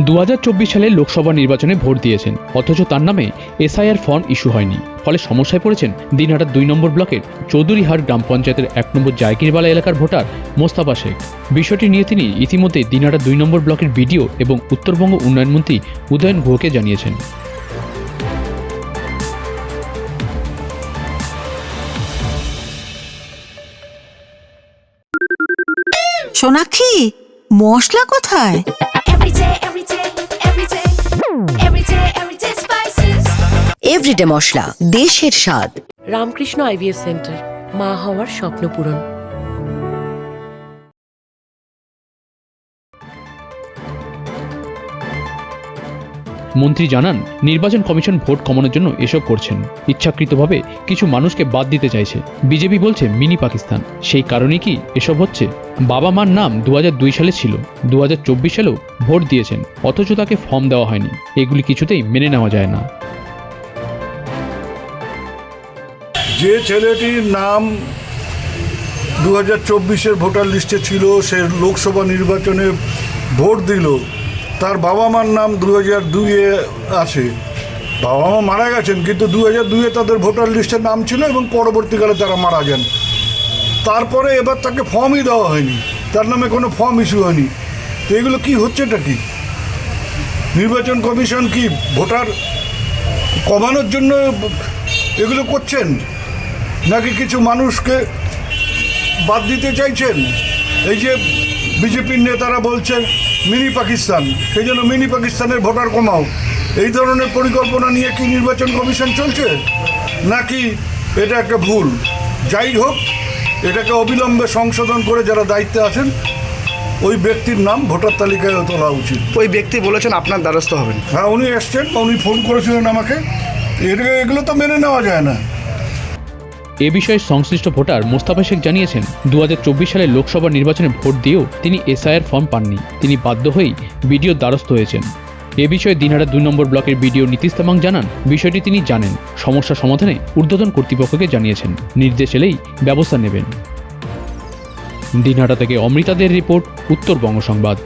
দু হাজার চব্বিশ সালে লোকসভা নির্বাচনে ভোট দিয়েছেন অথচ তার নামে এসআইআর ফর্ম ইস্যু হয়নি। ফলে সমস্যায় পড়েছেন দিনহাটার দুই নম্বর ব্লকের চৌধুরীহাট গ্রাম পঞ্চায়েতের এক নম্বর জায়গিরবালা এলাকার ভোটার মোস্তাফা শেখ। বিষয়টি নিয়ে তিনি ইতিমধ্যে দিনহাটা দুই নম্বর ব্লকের বিডিও এবং উত্তরবঙ্গ উন্নয়ন মন্ত্রী উদয়ন গুহকে জানিয়েছেন। সোনাক্ষী মশলা কোথায়? এভরিডে মশলা দেশের স্বাদ। রামকৃষ্ণ আইভিএফ সেন্টার মা হওয়ার স্বপ্ন পূরণ। মন্ত্রী জানান নির্বাচন কমিশন ভোট কমানোর জন্য এসব করছেন। ইচ্ছাকৃতভাবে কিছু মানুষকে বাদ দিতে চাইছে। বিজেপি বলছে মিনি পাকিস্তান। সেই কারণে কি এসব হচ্ছে? বাবা মার নাম দু হাজার দুই সালে ছিল। দু হাজার চব্বিশ সালেও ভোট দিয়েছেন অথচ তাকে ফর্ম দেওয়া হয়নি। এগুলি কিছুতেই মেনে নেওয়া যায় না। যে ছেলেটির নাম দু হাজার চব্বিশের ভোটার লিস্টে ছিল, সে লোকসভা নির্বাচনে ভোট দিল, তার বাবা মার নাম দু হাজার দুইয়ে আছে বাবা মা মারা গেছেন, কিন্তু দু হাজার দুইয়ে তাদের ভোটার লিস্টে নাম ছিল এবং পরবর্তীকালে তারা মারা যান। তারপরে এবার তাকে ফর্মই দেওয়া হয়নি, তার নামে কোনো ফর্ম ইস্যু হয়নি। তো এগুলো কি হচ্ছেটা কি? নির্বাচন কমিশন কি ভোটার কমানোর জন্য এগুলো করছেন? নাকি কিছু মানুষকে বাদ দিতে চাইছেন? এই যে বিজেপির নেতারা বলছেন মিনি পাকিস্তান সেই জন্য মিনি পাকিস্তানের ভোটার কমাও। এই ধরনের পরিকল্পনা নিয়ে কি নির্বাচন কমিশন চলছে? নাকি এটা একটা ভুল? যাই হোক এটাকে অবিলম্বে সংশোধন করে যারা দায়িত্বে আছেন ওই ব্যক্তির নাম ভোটার তালিকায় তোলা উচিত। ওই ব্যক্তি বলেছেন আপনার দ্বারস্থ হবেন। হ্যাঁ উনি এসছেন উনি ফোন করেছিলেন আমাকে। এটা এগুলো তো মেনে নেওয়া যায় না। এ বিষয়ে সংশ্লিষ্ট ভোটার মোস্তাফা শেখ জানিয়েছেন দু সালের লোকসভা নির্বাচনে ভোট দিয়েও তিনি এসআইআর ফর্ম পাননি। তিনি বাধ্য হয়েই বিডিওর দ্বারস্থ হয়েছেন। এ বিষয়ে দিনহাটা দুই নম্বর ব্লকের বিডিও নীতিশ তামাং জানান, বিষয়টি তিনি জানেন। সমস্যা সমাধানে ঊর্ধ্বতন কর্তৃপক্ষকে জানিয়েছেন। নির্দেশ এলেই ব্যবস্থা নেবেন। দিনহাটা থেকে অমৃতাদের রিপোর্ট, উত্তরবঙ্গ সংবাদ।